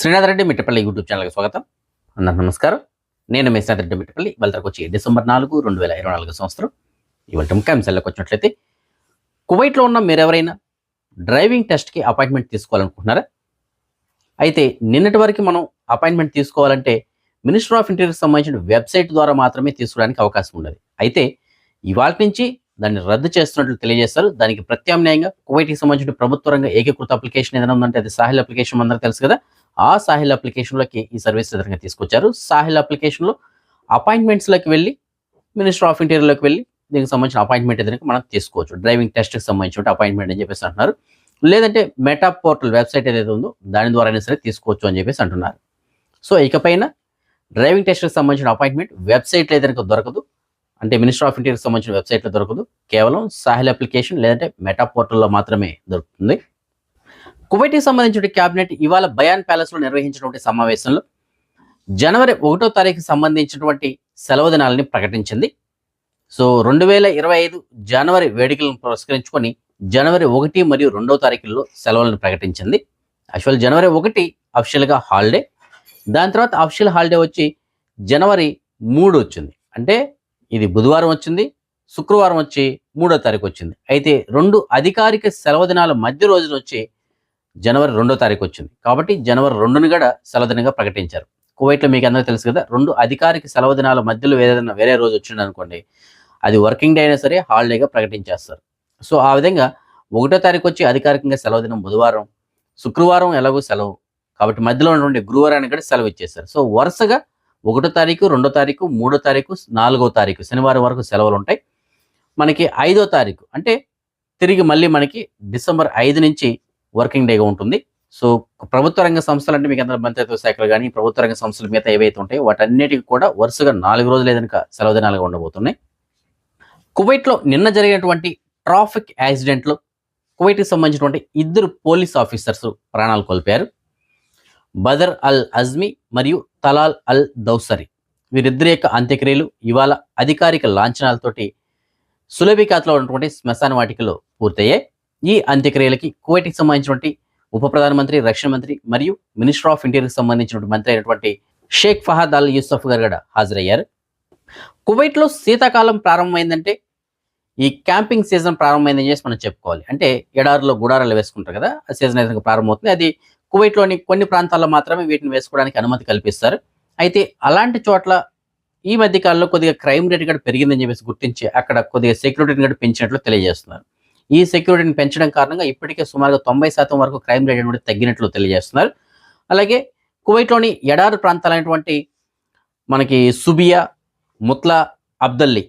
Srinath Reddy Mittapalli YouTube ఛానల్కి స్వాగతం. అందరికి నమస్కారం. నేను మీ శ్రీనాథ్ రెడ్డి మిట్టపల్లి. వాళ్ళకి వచ్చి డిసెంబర్ నాలుగు రెండు వేల ఇరవై నాలుగు సంవత్సరం. ఇవాళ ముఖ్య అంశాలకు వచ్చినట్లయితే కువైట్లో ఉన్న మీరు ఎవరైనా డ్రైవింగ్ టెస్ట్కి అపాయింట్మెంట్ తీసుకోవాలనుకుంటున్నారా? అయితే నిన్నటి వరకు మనం అపాయింట్మెంట్ తీసుకోవాలంటే మినిస్టర్ ఆఫ్ ఇంటీరియర్కి సంబంధించిన వెబ్సైట్ ద్వారా మాత్రమే తీసుకోవడానికి అవకాశం ఉండదు. అయితే ఇవాళ నుంచి దాన్ని రద్దు చేస్తున్నట్లు తెలియజేస్తారు. దానికి ప్రత్యామ్నాయంగా కువైట్కి సంబంధించిన ప్రభుత్వ రంగ ఏకీకృత అప్లికేషన్ ఏదైనా ఉందంటే అది సాహిల్ అప్లికేషన్ అందరూ తెలుసు కదా. ఆ సాహిల్ అప్లికేషన్లోకి ఈ సర్వీస్ విధంగా తీసుకొచ్చారు. సాహిల్ అప్లికేషన్లో అపాయింట్మెంట్స్లోకి వెళ్ళి మినిస్టర్ ఆఫ్ ఇంటీరియర్లోకి వెళ్ళి దీనికి సంబంధించిన అపాయింట్మెంట్ ఏదైనా మనం తీసుకోవచ్చు. డ్రైవింగ్ టెస్ట్కి సంబంధించిన అపాయింట్మెంట్ అని చెప్పేసి అంటున్నారు. లేదంటే మెటా పోర్టల్ వెబ్సైట్ ఏదైతే ఉందో దాని ద్వారానే సరే తీసుకోవచ్చు అని చెప్పేసి అంటున్నారు. సో ఇకపైన డ్రైవింగ్ టెస్ట్కి సంబంధించిన అపాయింట్మెంట్ వెబ్సైట్లో ఏదైనా దొరకదు. అంటే మినిస్టర్ ఆఫ్ ఇంటీరియర్కి సంబంధించిన వెబ్సైట్లో దొరకదు. కేవలం సాహిల్ అప్లికేషన్ లేదంటే మెటా పోర్టల్లో మాత్రమే దొరుకుతుంది. కువైట్కి సంబంధించిన క్యాబినెట్ ఇవాళ బయాన్ ప్యాలెస్లో నిర్వహించినటువంటి సమావేశంలో జనవరి ఒకటో తారీఖు సంబంధించినటువంటి సెలవు దినాలని ప్రకటించింది. సో రెండు వేల ఇరవై ఐదు జనవరి వేడుకలను పురస్కరించుకొని జనవరి ఒకటి మరియు రెండో తారీఖుల్లో సెలవులను ప్రకటించింది. యాక్చువల్ జనవరి ఒకటి అఫిషియల్గా హాలిడే. దాని తర్వాత అఫిషియల్ హాలిడే వచ్చి జనవరి మూడు వచ్చింది. అంటే ఇది బుధవారం వచ్చింది శుక్రవారం వచ్చి మూడో తారీఖు వచ్చింది. అయితే రెండు అధికారిక సెలవు దినాల మధ్య రోజున వచ్చి జనవరి రెండో తారీఖు వచ్చింది. కాబట్టి జనవరి రెండును కూడా సెలవుదినంగా ప్రకటించారు. కువైట్లో మీకు అందరూ తెలుసు కదా రెండు అధికారిక సెలవు దినాల మధ్యలో ఏదైనా వేరే రోజు వచ్చింది అనుకోండి అది వర్కింగ్ డే అయినా సరే హాలిడేగా ప్రకటించేస్తారు. సో ఆ విధంగా ఒకటో తారీఖు వచ్చి అధికారికంగా సెలవు దినం బుధవారం శుక్రవారం ఎలాగో సెలవు. కాబట్టి మధ్యలో ఉన్నటువంటి గురువారానికి కూడా సెలవు ఇచ్చేస్తారు సో వరుసగా ఒకటో తారీఖు రెండో తారీఖు మూడో తారీఖు నాలుగో తారీఖు శనివారం వరకు సెలవులు ఉంటాయి. మనకి ఐదో తారీఖు అంటే తిరిగి మళ్ళీ మనకి డిసెంబర్ ఐదు నుంచి వర్కింగ్ డేగా ఉంటుంది. సో ప్రభుత్వ రంగ సంస్థలు అంటే మీకు అందరూ మంత్రిత్వ శాఖలు కానీ ప్రభుత్వ రంగ సంస్థలు మిగతా ఏవైతే ఉంటాయో వాటన్నిటికి కూడా వరుసగా నాలుగు రోజులు ఏదైనా సెలవు దినాలుగా ఉండబోతున్నాయి. కువైట్లో నిన్న జరిగినటువంటి ట్రాఫిక్ యాక్సిడెంట్లో కువైట్కి సంబంధించినటువంటి ఇద్దరు పోలీస్ ఆఫీసర్స్ ప్రాణాలు కోల్పోయారు. బదర్ అల్ అజ్మీ మరియు తలాల్ అల్ దౌసరి. వీరిద్దరి యొక్క అంత్యక్రియలు ఇవాళ అధికారిక లాంఛనాలతోటి సులభికాత్లో ఉన్నటువంటి శ్మశాన వాటికలో పూర్తయ్యాయి. ఈ అంత్యక్రియలకి కువైట్కి సంబంధించినటువంటి ఉప ప్రధానమంత్రి రక్షణ మంత్రి మరియు మినిస్టర్ ఆఫ్ ఇంటీరియర్కి సంబంధించినటువంటి మంత్రి అయినటువంటి షేక్ ఫహద్ అల్ యూసఫ్ గారు కూడా హాజరయ్యారు. కువైట్లో శీతాకాలం ప్రారంభమైందంటే ఈ క్యాంపింగ్ సీజన్ ప్రారంభమైందని చేసి మనం చెప్పుకోవాలి. అంటే ఎడారిలో గుడారాలు వేసుకుంటారు కదా ఆ సీజన్ అయితే ప్రారంభమవుతుంది. అది కువైట్లోని కొన్ని ప్రాంతాల్లో మాత్రమే వీటిని వేసుకోవడానికి అనుమతి కల్పిస్తారు. అయితే అలాంటి చోట్ల ఈ మధ్య కాలంలో కొద్దిగా క్రైమ్ రేట్ కూడా పెరిగిందని చెప్పేసి గుర్తించి అక్కడ కొద్దిగా సెక్యూరిటీని కూడా పెంచినట్లు తెలియజేస్తున్నారు. ఈ సెక్యూరిటీని పెంచడం కారణంగా ఇప్పటికే సుమారుగా తొంభై శాతం వరకు క్రైమ్ రేట్ అనేది తగ్గినట్లు తెలియజేస్తున్నారు. అలాగే కువైట్లోని ఎడారు ప్రాంతాలైనటువంటి మనకి సుబియా ముత్లా అబ్దల్లి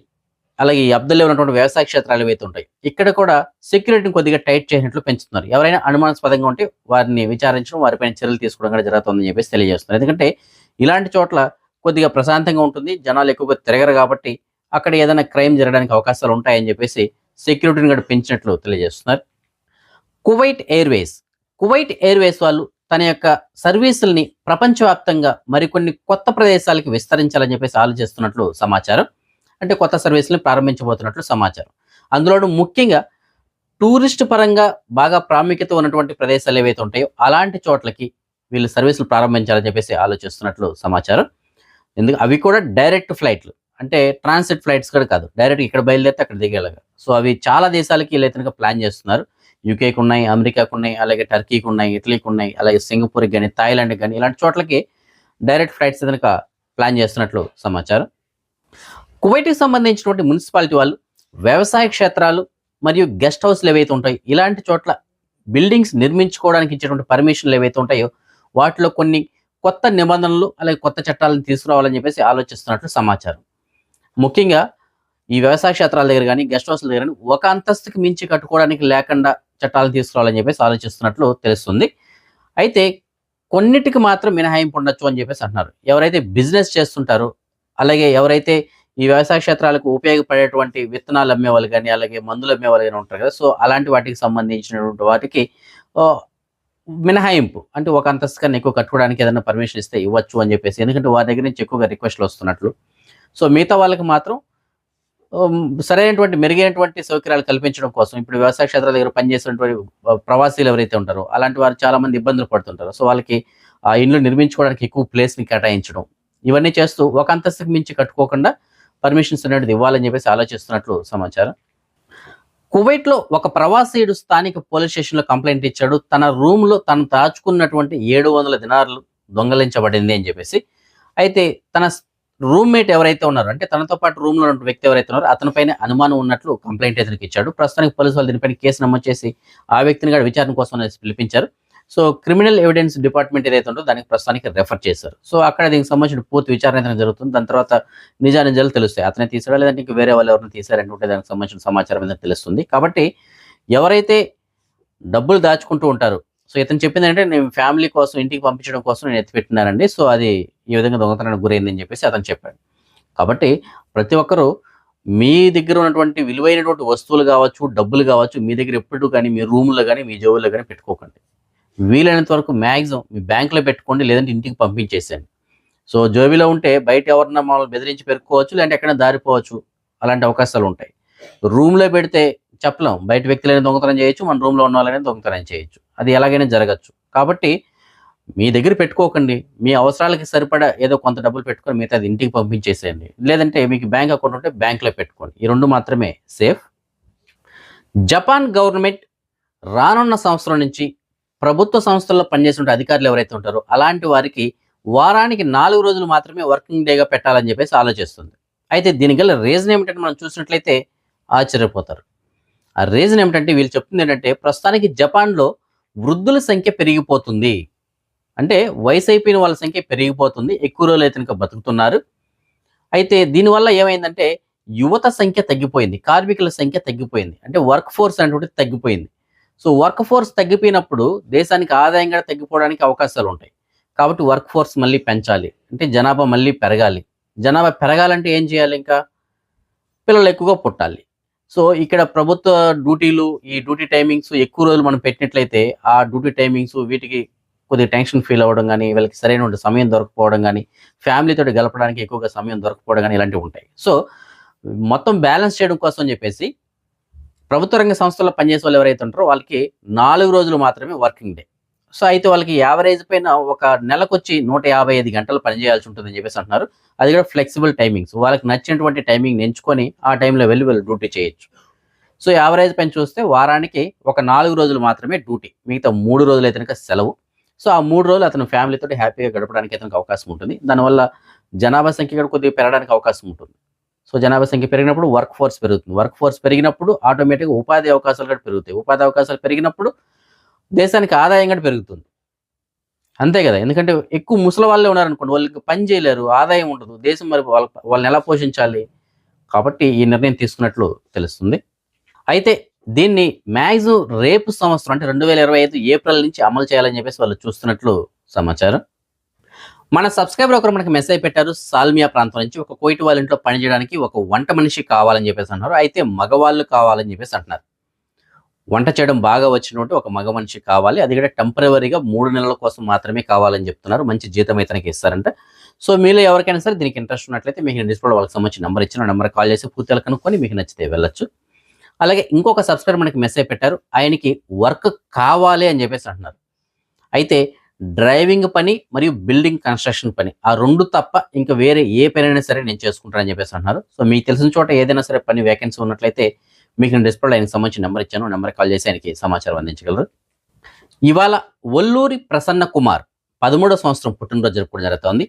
అలాగే ఈ అబ్దల్లి ఉన్నటువంటి వ్యవసాయ క్షేత్రాలు ఏవైతే ఉంటాయి ఇక్కడ కూడా సెక్యూరిటీని కొద్దిగా టైట్ చేసినట్లు పెంచుతున్నారు. ఎవరైనా అనుమానాస్పదంగా ఉంటే వారిని విచారించడం వారిపైన చర్యలు తీసుకోవడం కూడా జరుగుతుందని చెప్పేసి తెలియజేస్తున్నారు. ఎందుకంటే ఇలాంటి చోట్ల కొద్దిగా ప్రశాంతంగా ఉంటుంది జనాలు ఎక్కువగా తిరగరు కాబట్టి అక్కడ ఏదైనా క్రైమ్ జరగడానికి అవకాశాలు ఉంటాయని చెప్పేసి సెక్యూరిటీని కూడా పెంచినట్లు తెలియజేస్తున్నారు. కువైట్ ఎయిర్వేస్ కువైట్ ఎయిర్వేస్ వాళ్ళు తన యొక్క సర్వీసుల్ని ప్రపంచవ్యాప్తంగా మరికొన్ని కొత్త ప్రదేశాలకి విస్తరించాలని చెప్పేసి ఆలోచిస్తున్నట్లు సమాచారం. అంటే కొత్త సర్వీసులను ప్రారంభించబోతున్నట్లు సమాచారం. అందులోనూ ముఖ్యంగా టూరిస్ట్ పరంగా బాగా ప్రాముఖ్యత ఉన్నటువంటి ప్రదేశాలు ఏవైతే ఉంటాయో అలాంటి చోట్లకి వీళ్ళు సర్వీసులు ప్రారంభించాలని చెప్పేసి ఆలోచిస్తున్నట్లు సమాచారం. ఎందుకు? అవి కూడా డైరెక్ట్ ఫ్లైట్లు. అంటే ట్రాన్సిట్ ఫ్లైట్స్ కూడా కాదు. డైరెక్ట్ ఇక్కడ బయలుదేరితే అక్కడ దిగేలాగా. సో అవి చాలా దేశాలకి వీళ్ళైతే ప్లాన్ చేస్తున్నారు. యూకేకి ఉన్నాయి అమెరికాకు ఉన్నాయి అలాగే టర్కీకి ఉన్నాయి ఇటలీకి ఉన్నాయి అలాగే సింగపూర్కి కానీ థాయిలాండ్కి కానీ ఇలాంటి చోట్లకి డైరెక్ట్ ఫ్లైట్స్ కనుక ప్లాన్ చేస్తున్నట్లు సమాచారం. కువైట్కి సంబంధించినటువంటి మున్సిపాలిటీ వాళ్ళు వ్యవసాయ క్షేత్రాలు మరియు గెస్ట్ హౌస్లు ఏవైతే ఉంటాయో ఇలాంటి చోట్ల బిల్డింగ్స్ నిర్మించుకోవడానికి ఇచ్చేటువంటి పర్మిషన్లు ఏవైతే ఉంటాయో వాటిలో కొన్ని కొత్త నిబంధనలు అలాగే కొత్త చట్టాలను తీసుకురావాలని చెప్పేసి ఆలోచిస్తున్నట్లు సమాచారం. ముఖ్యంగా ఈ వ్యవసాయ క్షేత్రాల దగ్గర కానీ గెస్ట్ హౌస్ల దగ్గర కానీ ఒక అంతస్తుకి మించి కట్టుకోవడానికి లేకుండా చట్టాలు తీసుకురావాలని చెప్పేసి ఆలోచిస్తున్నట్లు తెలుస్తుంది. అయితే కొన్నిటికి మాత్రం మినహాయింపు ఉండొచ్చు అని చెప్పేసి అంటున్నారు. ఎవరైతే బిజినెస్ చేస్తుంటారో అలాగే ఎవరైతే ఈ వ్యవసాయ క్షేత్రాలకు ఉపయోగపడేటువంటి విత్తనాలు అమ్మే వాళ్ళు కానీ అలాగే మందులు అమ్మే వాళ్ళు కానీ ఉంటారు కదా సో అలాంటి వాటికి సంబంధించినటువంటి వాటికి మినహాయింపు అంటే ఒక అంతస్తు కన్నా ఎక్కువ కట్టుకోవడానికి ఏదైనా పర్మిషన్ ఇస్తే ఇవ్వచ్చు అని చెప్పేసి ఎందుకంటే వారి దగ్గర నుంచి ఎక్కువగా రిక్వెస్ట్లు వస్తున్నట్లు. సో మిగతా వాళ్ళకి మాత్రం సరైనటువంటి మెరుగైనటువంటి సౌకర్యాలు కల్పించడం కోసం ఇప్పుడు వ్యవసాయ క్షేత్రాల దగ్గర పనిచేసినటువంటి ప్రవాసీలు ఎవరైతే ఉంటారో అలాంటి వారు చాలామంది ఇబ్బందులు పడుతుంటారు. సో వాళ్ళకి ఆ ఇండ్లు నిర్మించుకోవడానికి ఎక్కువ ప్లేస్ని కేటాయించడం ఇవన్నీ చేస్తూ ఒక అంతస్తుకు మించి కట్టుకోకుండా పర్మిషన్స్ అనేటిది ఇవ్వాలని చెప్పేసి ఆలోచిస్తున్నట్లు సమాచారం. కువైట్లో ఒక ప్రవాసీయుడు స్థానిక పోలీస్ స్టేషన్లో కంప్లైంట్ ఇచ్చాడు. తన రూమ్లో తను దాచుకున్నటువంటి ఏడు వందల దినార్లు దొంగలించబడింది అని చెప్పేసి. అయితే తన రూమ్మేట్ ఎవరైతే ఉన్నారో అంటే తనతో పాటు రూమ్లో ఉన్న వ్యక్తి ఎవరైతే ఉన్నారో అతనిపైన అనుమానం ఉన్నట్లు కంప్లైంట్ అతనికి ఇచ్చాడు. ప్రస్తుతానికి పోలీసు వాళ్ళు దీనిపైన కేసు నమోదు చేసి ఆ వ్యక్తిని కూడా విచారణ కోసం పిలిపించారు. సో క్రిమినల్ ఎవిడెన్స్ డిపార్ట్మెంట్ ఏదైతే ఉందో దానికి ప్రస్తుతానికి రెఫర్ చేశారు. సో అక్కడ దీనికి సంబంధించిన పూర్తి విచారణ అయితే జరుగుతుంది. దాని తర్వాత నిజానిజాలు తెలుస్తాయి. అతనే తీసాడా లేదంటే ఇంకా వేరే వాళ్ళు ఎవరిని తీసారంటే దానికి సంబంధించిన సమాచారం ఏదైనా తెలుస్తుంది. కాబట్టి ఎవరైతే డబ్బులు దాచుకుంటూ ఉంటారు సో ఇతను చెప్పింది అంటే నేను ఫ్యామిలీ కోసం ఇంటికి పంపించడం కోసం నేను ఎత్తిపెట్టినానండి. సో అది ఈ విధంగా దొంగతనానికి గురైందని చెప్పేసి అతను చెప్పాడు. కాబట్టి ప్రతి ఒక్కరూ మీ దగ్గర ఉన్నటువంటి విలువైనటువంటి వస్తువులు కావచ్చు డబ్బులు కావచ్చు మీ దగ్గర ఎప్పుడు కానీ మీ రూమ్లో కానీ మీ జోబుల్లో కానీ పెట్టుకోకండి. వీలైనంత వరకు మ్యాక్సిమం మీ బ్యాంకులో పెట్టుకోండి లేదంటే ఇంటికి పంపించేసేయండి. సో జోబీలో ఉంటే బయట ఎవరన్నా మమ్మల్ని బెదిరించి పెరుక్కోవచ్చు లేదంటే ఎక్కడ దారిపోవచ్చు. అలాంటి అవకాశాలు ఉంటాయి. రూమ్లో పెడితే చెప్పలేం బయట వ్యక్తులైనా దొంగతనం చేయొచ్చు మన రూమ్లో ఉన్న వాళ్ళైనా దొంగతనం చేయొచ్చు. అది ఎలాగైనా జరగచ్చు. కాబట్టి మీ దగ్గర పెట్టుకోకండి. మీ అవసరాలకి సరిపడా ఏదో కొంత డబ్బులు పెట్టుకొని మిగతా అది ఇంటికి పంపించేసేయండి. లేదంటే మీకు బ్యాంక్ అకౌంట్ ఉంటే బ్యాంక్లో పెట్టుకోండి. ఈ రెండు మాత్రమే సేఫ్. జపాన్ గవర్నమెంట్ రానున్న సంవత్సరం నుంచి ప్రభుత్వ సంస్థల్లో పనిచేసే అధికారులు ఎవరైతే ఉంటారో అలాంటి వారికి వారానికి నాలుగు రోజులు మాత్రమే వర్కింగ్ డేగా పెట్టాలని చెప్పేసి ఆలోచిస్తుంది. అయితే దీని గల రీజన్ ఏమిటంటే మనం చూసినట్లయితే ఆశ్చర్యపోతారు. ఆ రీజన్ ఏమిటంటే వీళ్ళు చెప్తుంది ఏంటంటే ప్రస్తుతానికి జపాన్లో వృద్ధుల సంఖ్య పెరిగిపోతుంది. అంటే వయసు అయిపోయిన వాళ్ళ సంఖ్య పెరిగిపోతుంది ఎక్కువ రోజులు అయితే కనుక బతుకుతున్నారు. అయితే దీనివల్ల ఏమైందంటే యువత సంఖ్య తగ్గిపోయింది కార్మికుల సంఖ్య తగ్గిపోయింది అంటే వర్క్ ఫోర్స్ అనేటువంటిది తగ్గిపోయింది. సో వర్క్ ఫోర్స్ తగ్గిపోయినప్పుడు దేశానికి ఆదాయం కూడా తగ్గిపోవడానికి అవకాశాలు ఉంటాయి. కాబట్టి వర్క్ ఫోర్స్ మళ్ళీ పెంచాలి అంటే జనాభా మళ్ళీ పెరగాలి. జనాభా పెరగాలంటే ఏం చేయాలి ఇంకా? పిల్లలు ఎక్కువగా పుట్టాలి. సో ఇక్కడ ప్రభుత్వ డ్యూటీలు ఈ డ్యూటీ టైమింగ్స్ ఎక్కువ రోజులు మనం పెట్టినట్లయితే ఆ డ్యూటీ టైమింగ్స్ వీటికి కొద్దిగా టెన్షన్ ఫీల్ అవ్వడం కానీ వీళ్ళకి సరైన సమయం దొరకపోవడం కానీ ఫ్యామిలీతో గెలపడానికి ఎక్కువగా సమయం దొరకపోవడం కానీ ఇలాంటివి ఉంటాయి. సో మొత్తం బ్యాలెన్స్ చేయడం కోసం చెప్పేసి ప్రభుత్వ రంగ సంస్థల్లో పనిచేసే వాళ్ళు ఎవరైతే ఉంటారో వాళ్ళకి నాలుగు రోజులు మాత్రమే వర్కింగ్ డే. సో అయితే వాళ్ళకి యావరేజ్ పైన ఒక నెలకు వచ్చి నూట యాభై ఐదు గంటలు పనిచేయాల్సి ఉంటుందని చెప్పేసి అంటున్నారు. అది కూడా ఫ్లెక్సిబుల్ టైమింగ్స్. వాళ్ళకి నచ్చినటువంటి టైమింగ్ ఎంచుకొని ఆ టైంలో వెళ్ళి వెళ్ళి డ్యూటీ చేయొచ్చు. సో యావరేజ్ పైన చూస్తే వారానికి ఒక నాలుగు రోజులు మాత్రమే డ్యూటీ. మిగతా మూడు రోజులు అయితే కనుక సెలవు. సో ఆ మూడు రోజులు అతను ఫ్యామిలీతో హ్యాపీగా గడపడానికి అతనికి అవకాశం ఉంటుంది. దానివల్ల జనాభా సంఖ్య కూడా కొద్దిగా పెరగడానికి అవకాశం ఉంటుంది. సో జనాభా సంఖ్య పెరిగినప్పుడు వర్క్ ఫోర్స్ పెరుగుతుంది. వర్క్ ఫోర్స్ పెరిగినప్పుడు ఆటోమేటిక్గా ఉపాధి అవకాశాలు కూడా పెరుగుతాయి. ఉపాధి అవకాశాలు పెరిగినప్పుడు దేశానికి ఆదాయం కూడా పెరుగుతుంది. అంతే కదా? ఎందుకంటే ఎక్కువ ముసలి వాళ్ళే ఉన్నారనుకోండి వాళ్ళకి పని చేయలేరు ఆదాయం ఉండదు. దేశం మరి వాళ్ళ వాళ్ళని ఎలా పోషించాలి? కాబట్టి ఈ నిర్ణయం తీసుకున్నట్లు తెలుస్తుంది. అయితే దీన్ని మ్యాక్సిమం రేపు సంవత్సరం అంటే రెండు వేల ఇరవై ఐదు ఏప్రిల్ నుంచి అమలు చేయాలని చెప్పేసి వాళ్ళు చూస్తున్నట్లు సమాచారం. మన సబ్స్క్రైబర్ ఒకరు మనకి మెసేజ్ పెట్టారు సాల్మియా ప్రాంతం నుంచి ఒక కోయిటి వాళ్ళ ఇంట్లో పనిచేయడానికి ఒక వంట మనిషి కావాలని చెప్పేసి అంటున్నారు అయితే మగవాళ్ళు కావాలని చెప్పేసి అంటున్నారు. వంట చేయడం బాగా వచ్చినట్టు ఒక మగ మనిషి కావాలి. అది కూడా టెంపరీగా మూడు నెలల కోసం మాత్రమే కావాలని చెప్తున్నారు. మంచి జీతం అయితే తనకి ఇస్తారంట. సో మీలో ఎవరికైనా సరే దీనికి ఇంట్రెస్ట్ ఉన్నట్లయితే మీకు డిస్ప్లే వాళ్ళకి సంబంధించి నెంబర్ ఇచ్చిన నెంబర్ కాల్ చేసి పూర్తిగా కనుక్కొని మీకు నచ్చితే వెళ్ళొచ్చు. అలాగే ఇంకొక సబ్స్క్రైబర్ మనకి మెసేజ్ పెట్టారు. ఆయనకి వర్క్ కావాలి అని చెప్పేసి అంటున్నారు. అయితే డ్రైవింగ్ పని మరియు బిల్డింగ్ కన్స్ట్రక్షన్ పని ఆ రెండు తప్ప ఇంకా వేరే ఏ పని అయినా సరే నేను చేసుకుంటానని చెప్పేసి అంటున్నారు. సో మీకు తెలిసిన చోట ఏదైనా సరే పని వేకెన్సీ ఉన్నట్లయితే మీకు నేను డిస్ప్లే ఆయనకి సంబంధించి నెంబర్ ఇచ్చాను. నెంబర్ కాల్ చేసి ఆయనకి సమాచారం అందించగలరు. ఇవాళ ఒల్లూరి ప్రసన్న కుమార్ పదమూడో సంవత్సరం పుట్టినరోజు జరుపుకోవడం జరుగుతోంది.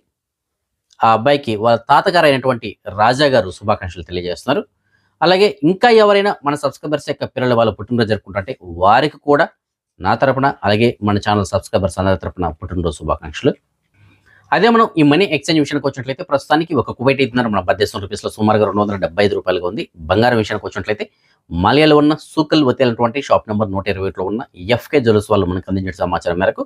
ఆ అబ్బాయికి వాళ్ళ తాతగారు అయినటువంటి రాజా గారు శుభాకాంక్షలు తెలియజేస్తున్నారు. అలాగే ఇంకా ఎవరైనా మన సబ్స్క్రైబర్స్ యొక్క పిల్లలు వాళ్ళ పుట్టినరోజు జరుపుకుంటుంటే వారికి కూడా నా తరపున అలాగే మన ఛానల్ సబ్స్క్రైబర్స్ అందరి తరపున పుట్టినరోజు శుభాకాంక్షలు. అదే మనం ఈ మనీ ఎక్స్చేంజ్ విషయానికి వచ్చినట్లయితే ప్రస్తుతానికి ఒక కువైట్ ఇద్దరు మన భారతదేశం రూపీస్లో సుమారుగా రెండు వందల డెబ్బై ఐదు రూపాయలుగా ఉంది. బంగారం విషయానికి వచ్చినట్లయితే మాలియాలో ఉన్న సూకల్ వతేలటువంటి షాప్ నెంబర్ నూట ఇరవై ఒకటిలో ఉన్న ఎఫ్కే జ్యువెల్స్ వాళ్ళు మనకు అందించిన సమాచారం మేరకు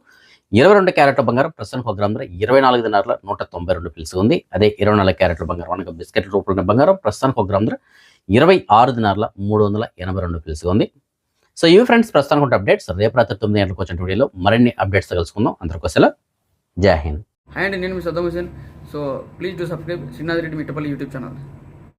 ఇరవై రెండు క్యారెట్ల బంగారం ప్రస్తుతానికి ఒక గ్రామ ధర ఇరవై నాలుగు దినార్ల నూట తొంభై రెండు పిలుసు ఉంది. అదే ఇరవై నాలుగు క్యారెట్ల బంగారం అనగా బిస్కెట్ రూపంలో ఉన్న బంగారం ప్రస్తుతానికి ఒక గ్రామ ధర ఇరవై ఆరు దినార్ల మూడు వందల ఎనభై రెండు పిలుసు ఉంది. సో ఇవి ఫ్రెండ్స్ ప్రస్తుతానికి అప్డేట్స్ రేపు రాత్రి తొమ్మిది గంటలకు వచ్చిన వీడియోలో మరిన్ని అప్డేట్స్ కలుసుకుందాం. అందరికోసం జై హింద్. హాయ్ నేను మీ Saddam Hussain so please do subscribe Srinath Reddy Mittapalli YouTube channel.